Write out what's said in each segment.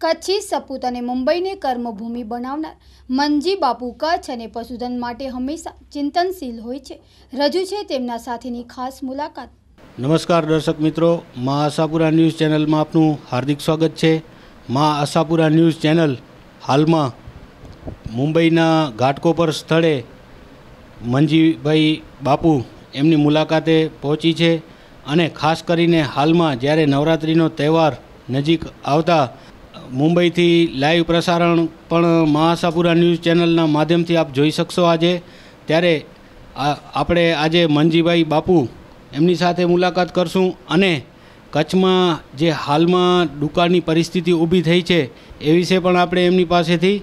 કચ્છી સપૂત અને મુંબઈને કર્મભૂમિ બનાવનાર મનજી બાપુ કચ્છ અને પશુધન માટે હંમેશા ચિંતનશીલ હોય છે. રજૂ છે તેમના સાથેની ખાસ મુલાકાત. નમસ્કાર દર્શક મિત્રો, મા આશાપુરા ન્યૂઝ ચેનલમાં આપનું હાર્દિક સ્વાગત છે. મા આશાપુરા ન્યૂઝ ચેનલ હાલમાં મુંબઈના ઘાટકોપર સ્થળે મંજીભાઈ બાપુ એમની મુલાકાતે પહોંચી છે અને ખાસ કરીને હાલમાં જ્યારે નવરાત્રિનો તહેવાર નજીક આવતા મુંબઈથી લાઈવ પ્રસારણ પણ મહાસાપુરા ન્યૂઝ ચેનલના માધ્યમથી આપ જોઈ શકશો આજે. ત્યારે આપણે આજે મંજીભાઈ બાપુ એમની સાથે મુલાકાત કરશું અને કચ્છમાં જે હાલમાં દુકાળની પરિસ્થિતિ ઊભી થઈ છે એ વિશે પણ આપણે એમની પાસેથી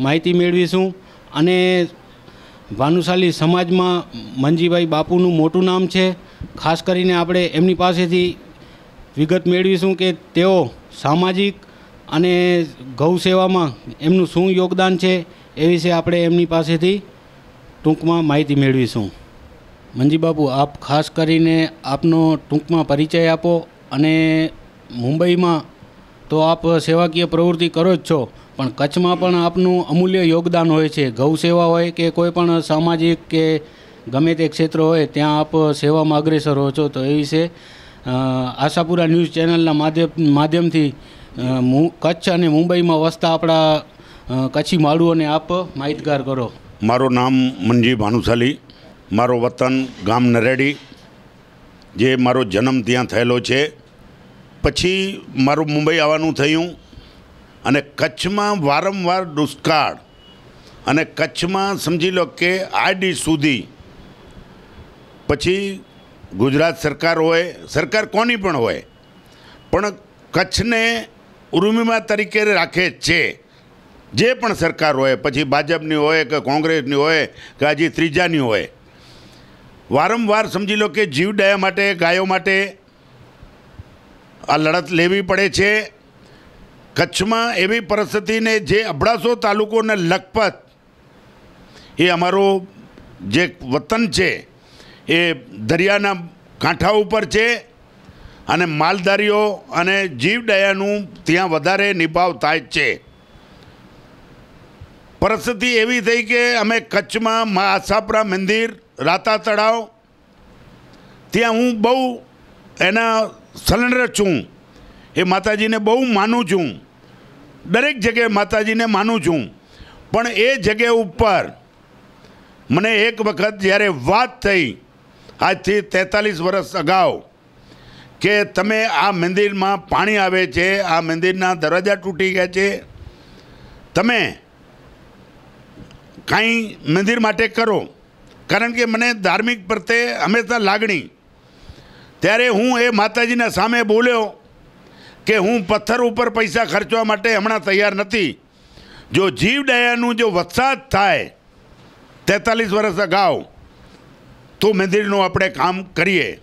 માહિતી મેળવીશું. અને ભાનુશાલી સમાજમાં મંજીભાઈ બાપુનું મોટું નામ છે. ખાસ કરીને આપણે એમની પાસેથી વિગત મેળવીશું કે તેઓ સામાજિક અને ગૌ સેવામાં એમનું શું યોગદાન છે એ વિશે આપણે એમની પાસેથી ટૂંકમાં માહિતી મેળવીશું. મંજી બાપુ, આપ ખાસ કરીને આપનો ટૂંકમાં પરિચય આપો અને મુંબઈમાં તો આપ સેવાકીય પ્રવૃત્તિ કરો જ છો, પણ કચ્છમાં પણ આપનું અમૂલ્ય યોગદાન હોય છે. ગૌ સેવા હોય કે કોઈ પણ સામાજિક કે ગમે તે ક્ષેત્ર હોય, ત્યાં આપ સેવામાં અગ્રેસર હો છો. તો એ વિશે આશાપુરા ન્યૂઝ ચેનલના માધ્યમ, માધ્યમથી કચ્છ અને મુંબઈમાં વસતા આપણા કચ્છી માળુઓને આપ માહિતગાર કરો. મારું નામ મનજી ભાનુશાલી, મારો વતન ગામ નરેડી, જે મારો જન્મ ત્યાં થયેલો છે. પછી મારું મુંબઈ આવવાનું થયું અને કચ્છમાં વારંવાર દુષ્કાળ અને કચ્છમાં સમજી લો કે આડી સુધી. પછી ગુજરાત સરકાર હોય, સરકાર કોની પણ હોય, પણ કચ્છને ઉર્મિમા તરીકે રાખે છે. જે પણ સરકાર હોય, પછી ભાજપની હોય કે કોંગ્રેસની હોય કે હજી ત્રીજાની હોય. વારંવાર સમજી લો કે જીવદયા માટે, ગાયો માટે આ લડત લેવી પડે છે. કચ્છમાં એવી પરિસ્થિતિને જે અબડાસો તાલુકોને લખપત એ અમારું જે વતન છે, એ દરિયાના કાંઠા ઉપર છે. અને માલધારીઓ અને જીવદયાનું ત્યાં વધારે નિભાવ થાય છે. પરિસ્થિતિ એવી થઈ કે અમે કચ્છમાં મા આશાપરા મંદિર, રાતા તળાવ, ત્યાં હું બહુ એના સલન્ડર છું. એ માતાજીને બહુ માનું છું. દરેક જગ્યાએ માતાજીને માનું છું. પણ એ જગ્યા ઉપર મને એક વખત જ્યારે વાત થઈ, આજથી તેતાલીસ વર્ષ અગાઉ કે તમે આ મંદિરમાં પાણી આવે છે, આ મંદિરના દરવાજા તૂટી ગયા છે? તમે કાંઈ મંદિર માટે કરો. કારણ કે મને ધાર્મિક પ્રત્યે હંમેશા લાગણી. ત્યારે હું એ માતાજીના સામે બોલ્યો કે હું પથ્થર ઉપર પૈસા ખર્ચવા માટે હમણાં તૈયાર નથી. જો જીવદયાનું જો વરસાદ થાય તેતાલીસ વર્ષ અગાઉ, તો મંદિરનું આપણે કામ કરીએ.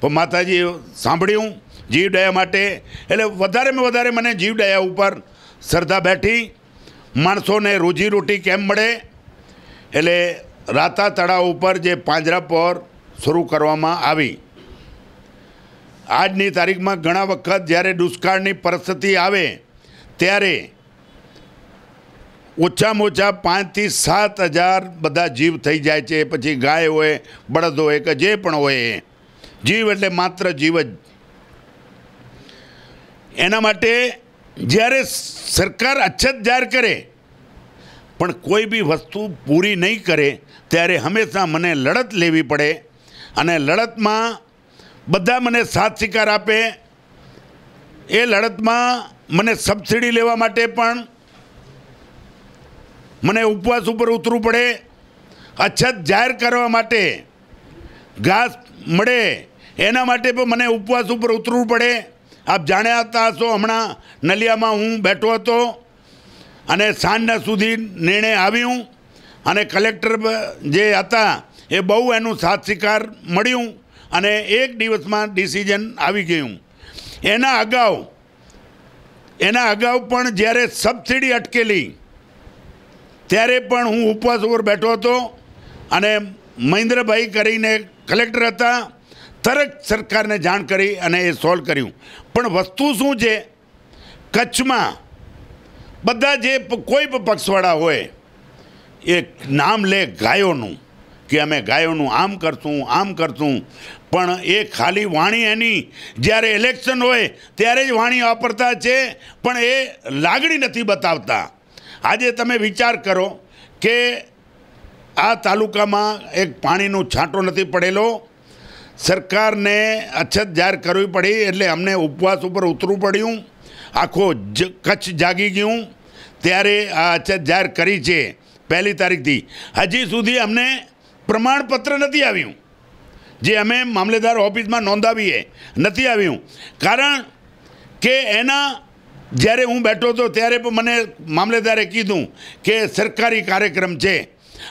પણ માતાજી, સાંભળ્યું? જીવદયા માટે. એટલે વધારેમાં વધારે મને જીવદયા ઉપર શ્રદ્ધા બેઠી. માણસોને રોજીરોટી કેમ મળે? એટલે રાતા તળાવ ઉપર જે પાંજરાપોર શરૂ કરવામાં આવી. આજની તારીખમાં ઘણા વખત જ્યારે દુષ્કાળની પરિસ્થિતિ આવે, ત્યારે ઓછામાં ઓછા પાંચથી સાત હજાર બધા જીવ થઈ જાય છે. પછી ગાય હોય, બળદ હોય કે જે પણ હોય એ. જીવ એટલે માત્ર જીવ જ. એના માટે જ્યારે સરકાર અછત જાહેર કરે, પણ કોઈ બી વસ્તુ પૂરી નહીં કરે, ત્યારે હંમેશા મને લડત લેવી પડે અને લડતમાં બધા મને સાથ સ્વીકાર આપે. એ લડતમાં મને સબસિડી લેવા માટે પણ મને ઉપવાસ ઉપર ઉતરવું પડે. અછત જાહેર કરવા માટે ઘાસ મળે. એના માટે પણ મને ઉપવાસ ઉપર ઉતરવું પડે. આપ જાણ્યા હતા હશો હમણાં નલિયામાં હું બેઠો હતો અને સાંજના સુધી નિર્ણય આવ્યું અને કલેક્ટર જે હતા એ બહુ એનું સાથ સ્વીકાર મળ્યું અને એક દિવસમાં ડિસિઝન આવી ગયું. એના અગાઉ એના અગાઉ પણ જ્યારે સબસિડી અટકેલી, ત્યારે પણ હું ઉપવાસ ઉપર બેઠો હતો અને મહેન્દ્રભાઈ કરીને કલેક્ટર હતા, તરત સરકારને જાણ કરી અને એ સોલ્વ કર્યું. પણ વસ્તુ શું છે? કચ્છમાં બધા જે કોઈ પણ પક્ષવાળા હોય, એ નામ લે ગાયોનું, કે અમે ગાયોનું આમ કરશું આમ કરશું. પણ એ ખાલી વાણી એની, જ્યારે ઇલેક્શન હોય, ત્યારે જ વાણી વાપરતા છે, પણ એ લાગણી નથી બતાવતા. આજે તમે વિચાર કરો કે આ તાલુકામાં એક પાણીનો છાંટો નથી પડેલો. સરકારને અછત જાહેર કરવી પડી એટલે અમને ઉપવાસ ઉપર ઉતરવું પડ્યું. આખો કચ્છ જાગી ગયું. ત્યારે આ અછત જાહેર કરી છે પહેલી તારીખથી. હજી સુધી અમને પ્રમાણપત્ર નથી આવ્યું. જે અમે મામલેદાર ઓફિસમાં નોંધાવીએ નથી આવ્યું. કારણ કે એના જ્યારે હું બેઠો હતો ત્યારે પણ મને મામલેદારે કીધું કે સરકારી કાર્યક્રમ છે.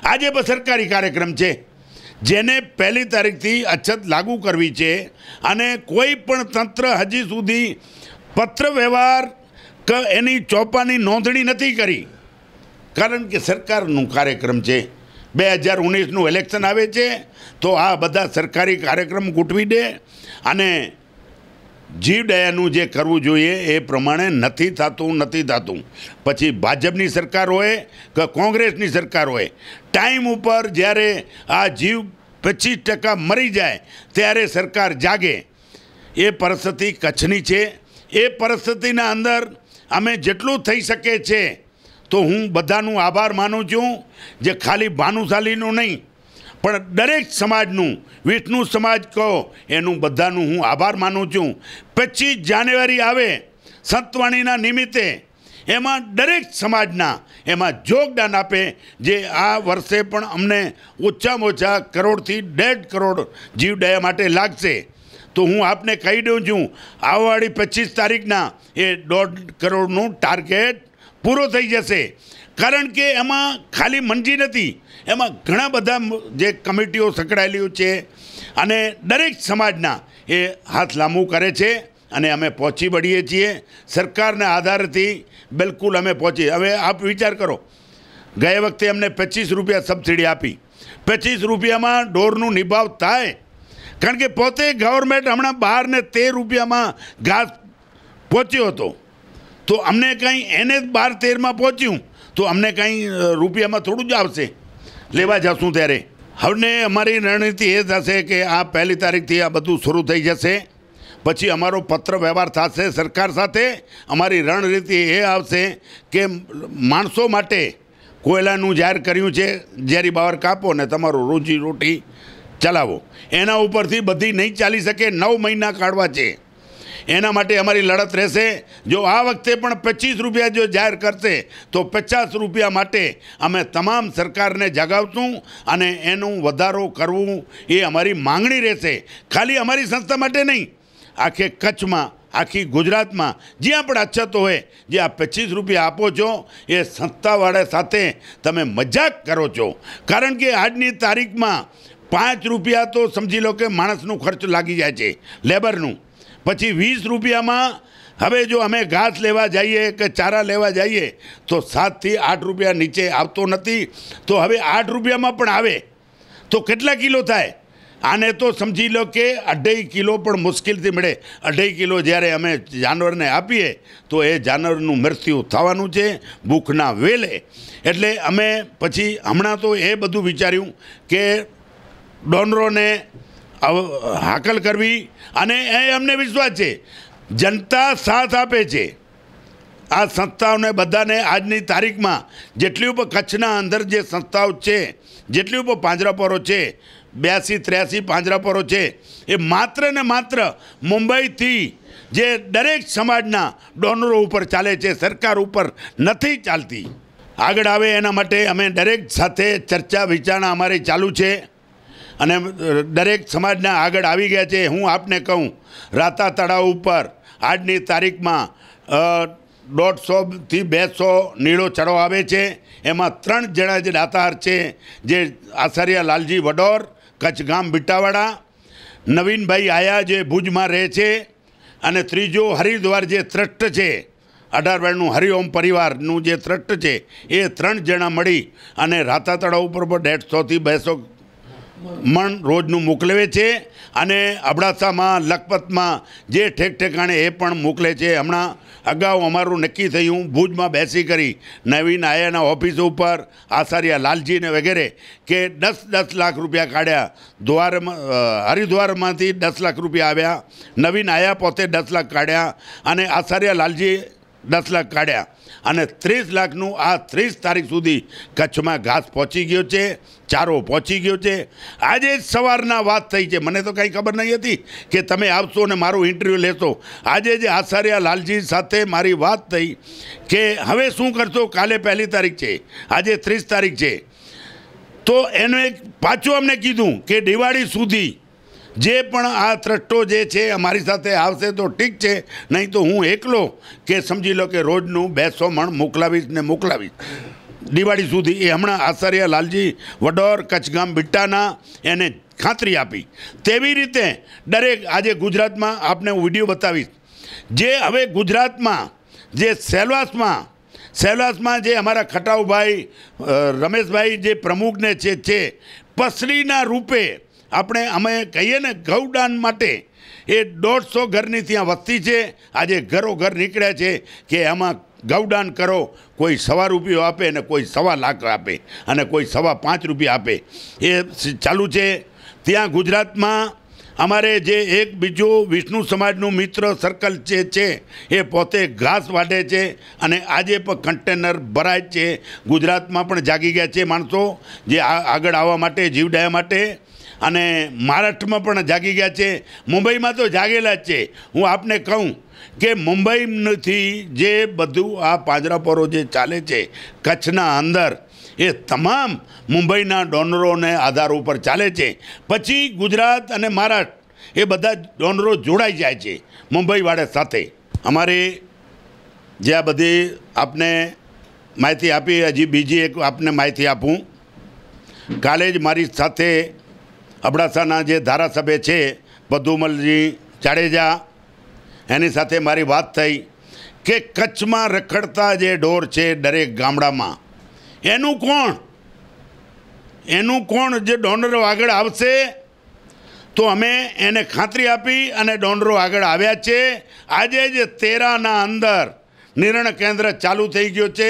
આજે પણ સરકારી કાર્યક્રમ છે. જેને પહેલી તારીખથી અછત લાગુ કરવી છે અને કોઈ પણ તંત્ર હજી સુધી પત્ર વ્યવહાર કે એની ચોપાની નોંધણી નથી કરી. કારણ કે સરકારનું કાર્યક્રમ છે. બે હજાર ઓગણીસનું ઇલેક્શન આવે છે, તો આ બધા સરકારી કાર્યક્રમ ગોઠવી દે અને જીવદયાનું જે કરવું જોઈએ એ પ્રમાણે નથી થતું નથી થતું. પછી ભાજપની સરકાર હોય કે કોંગ્રેસની સરકાર હોય, ટાઈમ ઉપર જ્યારે આ જીવ પચીસ ટકા મરી જાય, ત્યારે સરકાર જાગે. એ પરિસ્થિતિ કચ્છની છે. એ પરિસ્થિતિના અંદર અમે જેટલું થઈ શકે છે, તો હું બધાનું આભાર માનું છું, જે ખાલી ભાનુશાલીનું નહીં પણ દરેક સમાજનું વિષ્ણુ સમાજ કહો, એનું બધાનું હું આભાર માનું છું. પચીસ જાન્યુઆરી આવે, સંતવાણીના નિમિત્તે એમાં દરેક સમાજના એમાં યોગદાન આપે, જે આ વર્ષે પણ અમને ઓછામાં ઓછા કરોડથી ડેઢ કરોડ જીવદયા માટે લાગશે. તો હું આપને કહી દઉં છું, આવવાળી પચીસ તારીખના એ દોઢ કરોડનું ટાર્ગેટ પૂરો થઈ જશે. કારણ કે એમાં ખાલી મંજી નથી, એમાં ઘણા બધા જે કમિટીઓ સંકળાયેલી છે અને દરેક સમાજના એ હાથ લાંબુ કરે છે અને અમે પહોંચી વળીએ છીએ. સરકારના આધારથી બિલકુલ અમે પહોંચી, હવે આપ વિચાર કરો, ગયા વખતે અમને પચીસ રૂપિયા સબસિડી આપી, પચીસ રૂપિયામાં ઢોરનું નિભાવ થાય, કારણ કે પોતે ગવર્મેન્ટ હમણાં બાર ને તેર રૂપિયામાં ઘાસ પહોંચ્યો હતો. તો અમને કંઈ એને જ બાર તેરમાં પહોંચ્યું? તો અમને કંઈ રૂપિયામાં થોડું જ આવશે. લેવા જશું ત્યારે. હવે અમારી રણનીતિ એ થશે કે આ પહેલી તારીખથી આ બધું શરૂ થઈ જશે. પછી અમારો પત્ર વ્યવહાર થશે સરકાર સાથે. અમારી રણનીતિ એ આવશે કે માણસો માટે કોયલાનું જાહેર કર્યું છે, ઝેરી બાવર કાપો ને તમારું રોજી રોટી ચલાવો. એના ઉપરથી બધી નહીં ચાલી શકે, નવ મહિના કાઢવા છે. એના માટે અમારી લડત રહેશે. જો આ વખતે પણ પચીસ રૂપિયા જો જાહેર કરશે, તો પચાસ રૂપિયા માટે અમે તમામ સરકારને જગાવશું અને એનું વધારો કરવું એ અમારી માંગણી રહેશે. ખાલી અમારી સંસ્થા માટે નહીં, આખે કચ્છમાં, આખી ગુજરાતમાં, જ્યાં પણ અછત હોય, જે આ પચીસ રૂપિયા આપો છો, એ સંસ્થાવાળા સાથે તમે મજાક કરો છો. કારણ કે આજની તારીખમાં પાંચ રૂપિયા તો સમજી લો કે માણસનું ખર્ચ લાગી જાય છે, લેબરનું. પછી વીસ રૂપિયામાં હવે જો અમે ઘાસ લેવા જઈએ કે ચારા લેવા જઈએ, તો સાતથી આઠ રૂપિયા નીચે આવતો નથી. તો હવે આઠ રૂપિયામાં પણ આવે. તો કેટલા કિલો થાય? આને તો સમજી લો કે અઢાઈ કિલો પણ મુશ્કેલથી મળે. અઢાઈ કિલો જ્યારે અમે જાનવરને આપીએ, તો એ જાનવરનું મૃત્યુ થવાનું છે ભૂખના વેલે. એટલે અમે પછી હમણાં તો એ બધું વિચાર્યું કે ડોનરોને હાકલ કરવી અને એ અમને વિશ્વાસ છે. જનતા સાથ આપે છે. આ સંસ્થાઓને બધાને આજની તારીખમાં જેટલી ઉપર કચ્છના અંદર જે સંસ્થાઓ છે, જેટલી ઉપર પાંજરાપોરો છે, બ્યાસી ત્ર્યાસી પાંજરાપોરો છે, એ માત્ર ને માત્ર મુંબઈથી જે દરેક સમાજના ડોનરો ઉપર ચાલે છે, સરકાર ઉપર નથી ચાલતી. આગળ આવે એના માટે અમે દરેક સાથે ચર્ચા વિચારણા અમારી ચાલુ છે. અને દરેક સમાજના આગળ આવી ગયા છે, હું આપને કહું, રાતા તળાવ ઉપર આજની તારીખમાં દોઢસોથી બેસો નીળો ચડો આવે છે. એમાં ત્રણ જણા જે દાતાર છે, જે આચાર્ય લાલજી વડોર, કચ્છ ગામ બીટાવાડા, નવીનભાઈ આયા જે ભુજમાં રહે છે, અને ત્રીજો હરિદ્વાર જે ત્રષ્ટ છે, અઢાર હરિઓમ પરિવારનું જે ત્રષ્ટ છે, એ ત્રણ જણા મળી અને રાતા તળાવ ઉપર પણ દોઢસોથી બેસો મણ રોજનું મોકલવે છે અને અબડાસામાં, લખપતમાં જે ઠેક ઠેકાણે એ પણ મોકલે છે. હમણાં અગાઉ અમારું નક્કી થયું, ભુજમાં બેસી કરી નવીન આયાના ઓફિસ ઉપર આસારિયા લાલજીને વગેરે કે દસ દસ લાખ રૂપિયા કાઢ્યા. દ્વારમાં હરિદ્વારમાંથી દસ લાખ રૂપિયા આવ્યા. નવીન આયા પોતે દસ લાખ કાઢ્યા અને આસારિયા લાલજી દસ લાખ કાઢ્યા. અને ત્રીસ લાખનું આ ત્રીસ તારીખ સુધી કચ્છમાં ઘાસ પહોંચી ગયો છે, ચારો પહોંચી ગયો છે. આજે જ સવારના વાત થઈ છે. મને તો કંઈ ખબર નહીં હતી કે તમે આવશો અને મારું ઇન્ટરવ્યૂ લેશો. આજે જે આચાર્ય લાલજી સાથે મારી વાત થઈ કે હવે શું કરશો? કાલે પહેલી તારીખ છે. આજે ત્રીસ તારીખ છે. તો એને પાછું અમને કીધું કે દિવાળી સુધી જે પણ આ ત્રટ્ટો જે છે અમારી સાથે આવશે તો ઠીક છે. નહીં તો હું એકલો કે સમજી લો કે રોજનું બેસો મણ મોકલાવીશ ને મોકલાવીશ. દિવાળી સુધી એ હમણાં આચાર્ય લાલજી વડોર, કચ્છગામ, બિટ્ટાના એને ખાતરી આપી. તેવી રીતે દરેક આજે ગુજરાતમાં આપને હું વીડિયો બતાવીશ. જે હવે ગુજરાતમાં, જે સેલવાસમાં સેલવાસમાં જે અમારા ખટાઉભાઈ રમેશભાઈ જે પ્રમુખને છે, પસરીના રૂપે આપણે અમે કહીએ ને ગૌદાન માટે એ દોઢસો ઘરની ત્યાં વસ્તી છે. આજે ઘરો ઘર નીકળ્યા છે કે એમાં ગૌદાન કરો. કોઈ સવા રૂપિયો આપે અને કોઈ સવા લાખ આપે અને કોઈ સવા પાંચ રૂપિયા આપે. એ ચાલુ છે. ત્યાં ગુજરાતમાં અમારે જે એક બીજું વિષ્ણુ સમાજનું મિત્ર સર્કલ જે છે એ પોતે ઘાસ વાઢે છે અને આજે પણ કન્ટેનર ભરાય છે. ગુજરાતમાં પણ જાગી ગયા છે માણસો જે આગળ આવવા માટે, જીવડાયા માટે. અને મહારાષ્ટ્રમાં પણ જાગી ગયા છે. મુંબઈમાં તો જાગેલા જ છે. હું આપને કહું કે મુંબઈથી જે બધું આ પાંજરાપોરો જે ચાલે છે, કચ્છના અંદર, એ તમામ મુંબઈના ડોનરોને આધાર ઉપર ચાલે છે. પછી ગુજરાત અને મહારાષ્ટ્ર, એ બધા ડોનરો જોડાઈ જાય છે મુંબઈવાળા સાથે. અમારે જે આ બધી આપને માહિતી આપી, હજી બીજી એક આપને માહિતી આપું. કાલે જ મારી સાથે અબડાસાના જે ધારાસભ્ય છે બધુમલજી જાડેજા, એની સાથે મારી વાત થઈ કે કચ્છમાં રખડતા જે ઢોર છે દરેક ગામડામાં, એનું કોણ? એનું કોણ જે ડોનરો આગળ આવશે? તો અમે એને ખાતરી આપી અને ડોનરો આગળ આવ્યા છે. આજે જ તેરાના અંદર નિર્ણ કેન્દ્ર ચાલુ થઈ ગયો છે.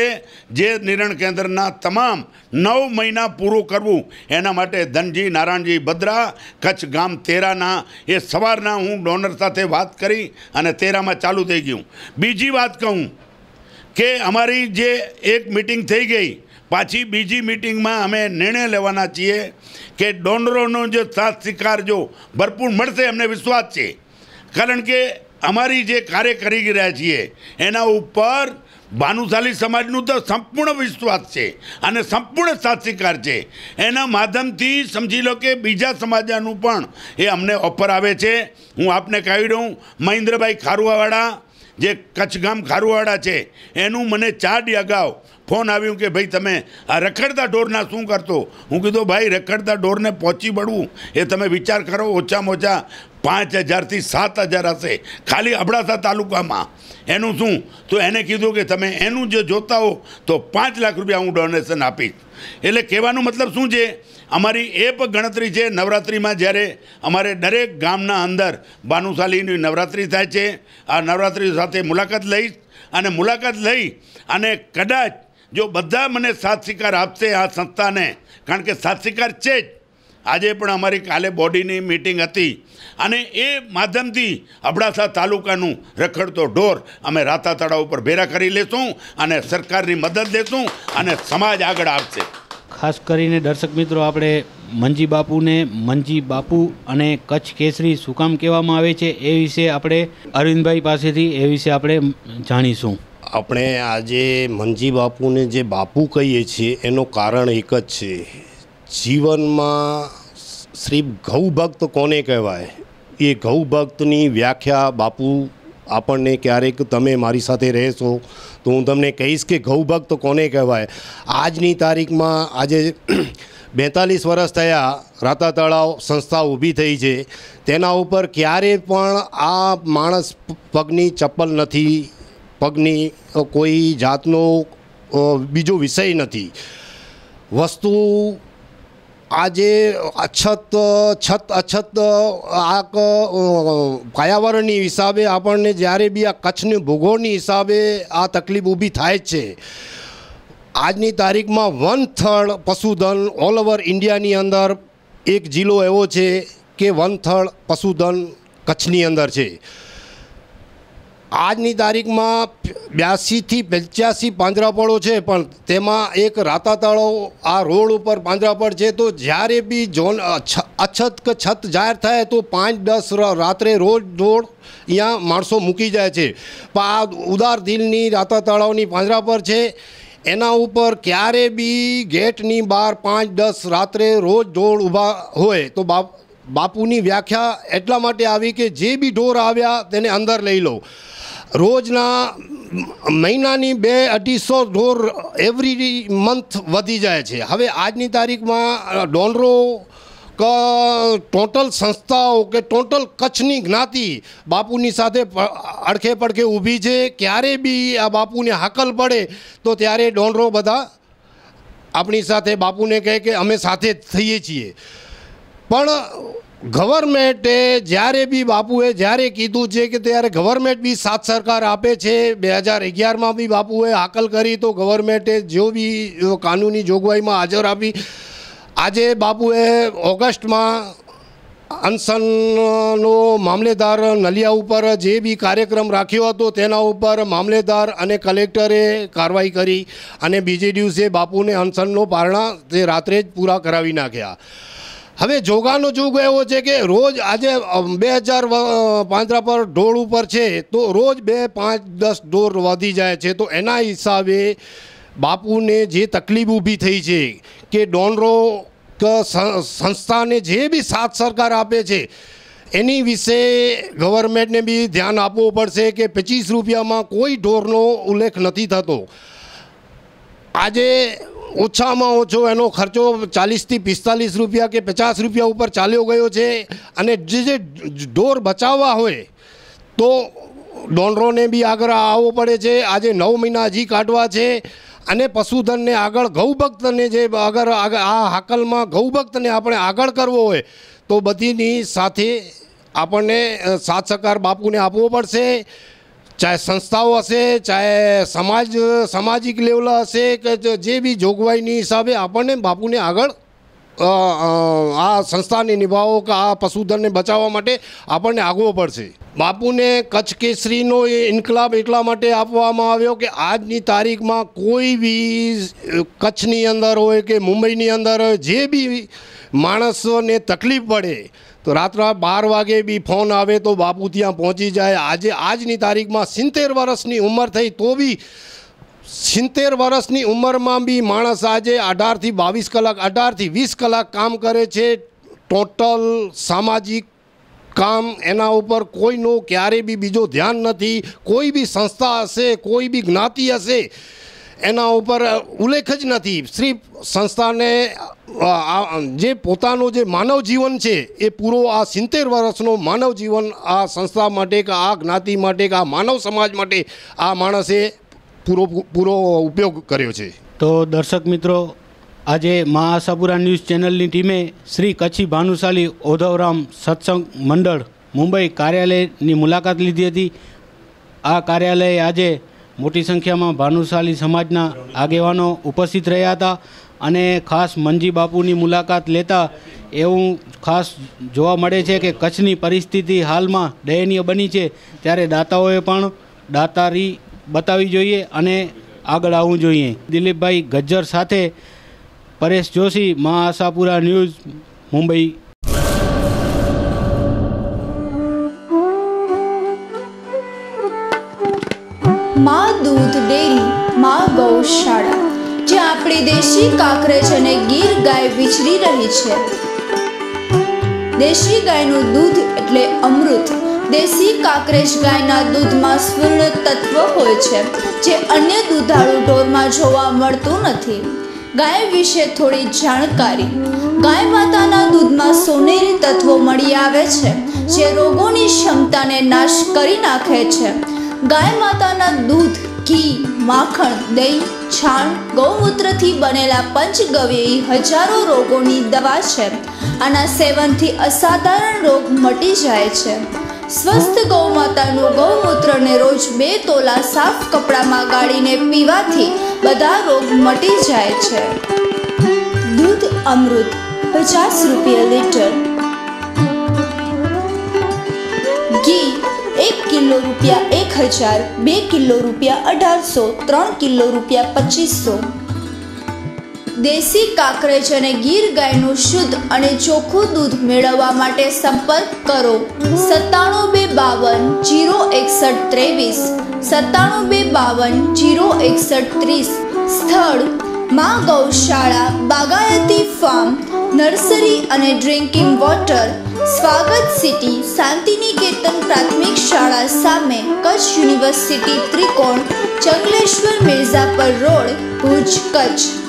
જે નિર્ણય કેન્દ્રના તમામ નવ મહિના પૂરું કરવું, એના માટે ધનજી નારાયણજી બદ્રા, કચ્છ ગામ તેરાના, એ સવારના હું ડોનર સાથે વાત કરી અને તેરામાં ચાલુ થઈ ગયું. બીજી વાત કહું કે અમારી જે એક મિટિંગ થઈ ગઈ, પાછી બીજી મિટિંગમાં અમે નિર્ણય લેવાના છીએ કે ડોનરોનો જે સાથ સ્વીકાર જો ભરપૂર મળશે અમને વિશ્વાસ છે. કારણ કે અમારી જે કાર્ય કરી રહ્યા છીએ, એના ઉપર ભાનુશાલી સમાજનું તો સંપૂર્ણ વિશ્વાસ છે અને સંપૂર્ણ સાક્ષીકાર છે. એના માધ્યમથી સમજી લો કે બીજા સમાજનું પણ એ અમને ઓફર આવે છે. હું આપને કહી દઉં, મહેન્દ્રભાઈ ખારુવાવાળા, જે કચ્છગામ ખારુવાડા છે, એનું મને ચાર ડી અગાઉ ફોન આવ્યું કે ભાઈ તમે આ રખડતા ઢોરના શું કરતો? હું કીધું, ભાઈ, રખડતા ઢોરને પહોંચી પડવું એ તમે વિચાર કરો, ઓછામાં ઓછા પાંચ હજારથી સાત હજાર હશે. ખાલી અબડાસા તાલુકામાં. એનું શું? તો એને કીધું કે તમે એનું જે જોતા હો, તો પાંચ લાખ રૂપિયા હું ડોનેશન આપીશ. એટલે કહેવાનો મતલબ શું છે? અમારી એ પણ ગણતરી છે, નવરાત્રિમાં જ્યારે અમારે દરેક ગામના અંદર ભાનુશાલીની નવરાત્રિ થાય છે, આ નવરાત્રિ સાથે મુલાકાત લઈશ અને મુલાકાત લઈ અને કદાચ જો બધા મને સાથ સ્વીકાર આપશે આ સંસ્થાને, કારણ કે સાથ સ્વીકાર છે જ. આજે પણ અમારી કાલે બોડીની મિટિંગ હતી. અને એ માધ્યમથી અબડાસા તાલુકાનું રખડતો ઢોર અમે રાતા તળાવ ઉપર ભેરા કરી લેશું અને સરકારની મદદ લેશું અને સમાજ આગળ આવશે. ખાસ કરીને દર્શક મિત્રો આપણે મંજી બાપુને મંજી બાપુ અને કચ્છ કેસરી શું કામ કહેવામાં આવે છે એ વિશે આપણે અરવિંદભાઈ પાસેથી એ વિશે આપણે જાણીશું. આપણે આજે મંજી બાપુને જે બાપુ કહીએ છીએ એનું કારણ એક જ છે. જીવનમાં શ્રી ગૌભક્ત કોને કહેવાય? એ ગૌભક્તની વ્યાખ્યા બાપુ, આપણને ક્યારેક તમે મારી સાથે રહેશો તો હું તમને કહીશ કે ગૌભક્ત કોને કહેવાય? આજની તારીખમાં આજે બેતાલીસ વર્ષ થયા, રાતા તળાવ સંસ્થા ઊભી થઈ છે. તેના ઉપર ક્યારે પણ આ માણસ પગની ચપ્પલ નથી, પગની કોઈ જાતનો બીજો વિષય નથી. વસ્તુ આજે અછત, છત, અછત આ પર્યાવરણની હિસાબે આપણને જ્યારે બી આ કચ્છની ભૂગોળની હિસાબે આ તકલીફ ઊભી થાય છે. આજની તારીખમાં વન થર્ડ પશુધન ઓલ ઓવર ઇન્ડિયાની અંદર એક જિલ્લો એવો છે કે વન થર્ડ પશુધન કચ્છની અંદર છે. આજની તારીખમાં બ્યાસીથી પંચ્યાસી પાંજરાપોળો છે, પણ તેમાં એક રાતા તળાવ આ રોડ ઉપર પાંજરાપોળ છે. તો જ્યારે બી અછ- અછત કે છત જાહેર થાય તો પાંચ, દસ રાત્રે રોજ રોડ અહીંયા માણસો મૂકી જાય છે. પણ આ ઉદાર દિલની રાતા તળાવની પાંજરાપોળ છે. એના ઉપર ક્યારે બી ગેટની બહાર પાંચ, દસ રાત્રે રોજ ઢોળ ઊભા હોય તો બાપ બાપુની વ્યાખ્યા એટલા માટે આવી કે જે બી ઢોર આવ્યા તેને અંદર લઈ લો. રોજના મહિનાની બે અઢીસો ઢોર એવરી મંથ વધી જાય છે. હવે આજની તારીખમાં ડોનરો ટોટલ સંસ્થાઓ કે ટોટલ કચ્છની જ્ઞાતિ બાપુની સાથે અડખે પડખે ઊભી છે. ક્યારે બી આ બાપુને હાકલ પડે, તો ત્યારે ડોનરો બધા આપણી સાથે બાપુને કહે કે અમે સાથે જ થઈએ છીએ. પણ ગવર્મેન્ટે જ્યારે બી બાપુએ જ્યારે કીધું છે કે ત્યારે ગવર્મેન્ટ બી સાથ સરકાર આપે છે, બે હજાર અગિયારમાં બી બાપુએ હાકલ કરી તો ગવર્મેન્ટે જો બી કાનૂની જોગવાઈમાં હાજર આપી. આજે બાપુએ ઓગસ્ટમાં અનસનનો મામલેદાર નલિયા ઉપર જે બી કાર્યક્રમ રાખ્યો હતો તેના ઉપર મામલેદાર અને કલેક્ટરે કાર્યવાહી કરી અને બીજે દિવસે બાપુને અનસનનો પારણા તે રાત્રે જ પૂરા કરાવી નાખ્યા. હવે જોગાનો જોગ એવો છે કે રોજ આજે બે હજાર પાંદરા પર ઢોળ ઉપર છે, તો રોજ બે, પાંચ, દસ ઢોર વધી જાય છે. તો એના હિસાબે બાપુને જે તકલીફ ઊભી થઈ છે કે ડોનરો સંસ્થાને જે બી સાથ સરકાર આપે છે, એની વિશે ગવર્મેન્ટને બી ધ્યાન આપવું પડશે કે પચીસ રૂપિયામાં કોઈ ઢોરનો ઉલ્લેખ નથી થતો. આજે ઓછામાં ઓછો એનો ખર્ચો ચાલીસથી પિસ્તાલીસ રૂપિયા કે પચાસ રૂપિયા ઉપર ચાલ્યો ગયો છે અને જે જે ઢોર બચાવવા હોય તો ડોનરોને બી આગળ આવવો પડે છે. આજે નવ મહિના હજી કાઢવા છે અને પશુધનને આગળ ગૌભક્તને જે અગર આ હાકલમાં ગૌભક્તને આપણે આગળ કરવો હોય તો બધીની સાથે આપણને સાથ સહકાર બાપુને આપવો પડશે. ચાહે સંસ્થાઓ હશે, ચાહે સમાજ, સામાજિક લેવલ હશે કે જે- બી જોગવાઈની હિસાબે આપણને બાપુને આગળ આ સંસ્થાને નિભાવો કે આ પશુધનને બચાવવા માટે આપણને આગવો પડશે. બાપુને કચ્છ કેસરીનો એ ઇન્કલાબ એટલા માટે આપવામાં આવ્યો કે આજની તારીખમાં કોઈ બી કચ્છની અંદર હોય કે મુંબઈની અંદર હોય, જે બી માણસોને તકલીફ પડે તો રાત્રા બાર વાગે બી ફોન આવે તો બાપુ ત્યાં પહોંચી જાય. આજે આજની તારીખમાં સિત્તેર વર્ષની ઉંમર થઈ તો બી સિત્તેર વર્ષની ઉંમરમાં બી માણસ આજે અઢારથી બાવીસ કલાક, અઢારથી વીસ કલાક કામ કરે છે. ટોટલ સામાજિક કામ એના ઉપર કોઈનું ક્યારેય બી બીજો ધ્યાન નથી. કોઈ બી સંસ્થા હશે, કોઈ બી જ્ઞાતિ હશે એના ઉપર ઉલ્લેખ જ નથી. શ્રી સંસ્થાને જે પોતાનું જે માનવ જીવન છે, એ પૂરો આ સિત્તેર વર્ષનો માનવ જીવન આ સંસ્થા માટે કે આ જ્ઞાતિ માટે કે આ માનવ સમાજ માટે આ માણસે પૂરો પૂરો ઉપયોગ કર્યો છે. તો દર્શક મિત્રો, આજે મા આશાપુરા ન્યૂઝ ચેનલની ટીમે શ્રી કચ્છી ભાનુશાલી ઓધવરામ સત્સંગ મંડળ મુંબઈ કાર્યાલયની મુલાકાત લીધી હતી. આ કાર્યાલયે આજે મોટી સંખ્યામાં ભાનુશાલી સમાજના આગેવાનો ઉપસ્થિત રહ્યા હતા અને ખાસ મંજી બાપુની મુલાકાત લેતા એવું ખાસ જોવા મળે છે કે કચ્છની પરિસ્થિતિ હાલમાં દયનીય બની છે. ત્યારે દાતાઓએ પણ દાતારી બતાવવી જોઈએ અને આગળ આવવું જોઈએ. દિલીપભાઈ ગજ્જર સાથે પરેશ જોશી, મા આશાપુરા ન્યૂઝ, મુંબઈ માં દૂધ ડેરી, માં ગૌશાળા જે આપણી દેશી કાકરેજ અને ગીર ગાય વિચરી રહી છે. દેશી ગાયનું દૂધ એટલે અમૃત. દેશી કાકરેજ ગાયના દૂધમાં સ્વર્ણ તત્વ હોય છે, જે અન્ય દૂધાળુ ઢોરમાં જોવા મળતું નથી. ગાય વિશે થોડી જાણકારી. ગાય માતાના દૂધમાં સોનેરી તત્વો મળી આવે છે, જે રોગોની ક્ષમતાને નાશ કરી નાખે છે. ગાય માતાના દૂધ, ઘી, માખણ, દહીં, છાણ, ગૌમૂત્રથી બનેલા પંચગવ્ય હજારો રોગોની દવા છે. આના સેવનથી અસાધારણ રોગ મટી જાય છે. સ્વસ્થ ગૌમાતાનું ગૌમૂત્રને રોજ બે તોલા સાફ કપડામાં ગાળીને પીવાથી બધા રોગ મટી જાય છે. દૂધ અમૃત, પચાસ રૂપિયા લીટર. ઘી કિલો રૂપિયા એક હજાર, બે કિલો રૂપિયા અઢારસો, ત્રણ કિલો રૂપિયા પચીસો. દેશી કાકરેજ અને ગીર ગાયનું શુદ્ધ અને ચોખ્ખું દૂધ મેળવવા માટે સંપર્ક કરો. સત્તાણું બે બાવન, જીરો એકસઠ ત્રેવીસ. સત્તાણું બે બાવન, જીરો એકસઠ ત્રીસ. સ્થળ, માં ગૌશાળા, બાગાયતી ફાર્મ નર્સરી અને drinking water Swagat city Shantiniketan પ્રાથમિક શાળા સામે કચ્છ યુનિવર્સિટી ત્રિકોણ ચંગલેશ્વર મિર્ઝાપર રોડ ભુજ કચ્છ.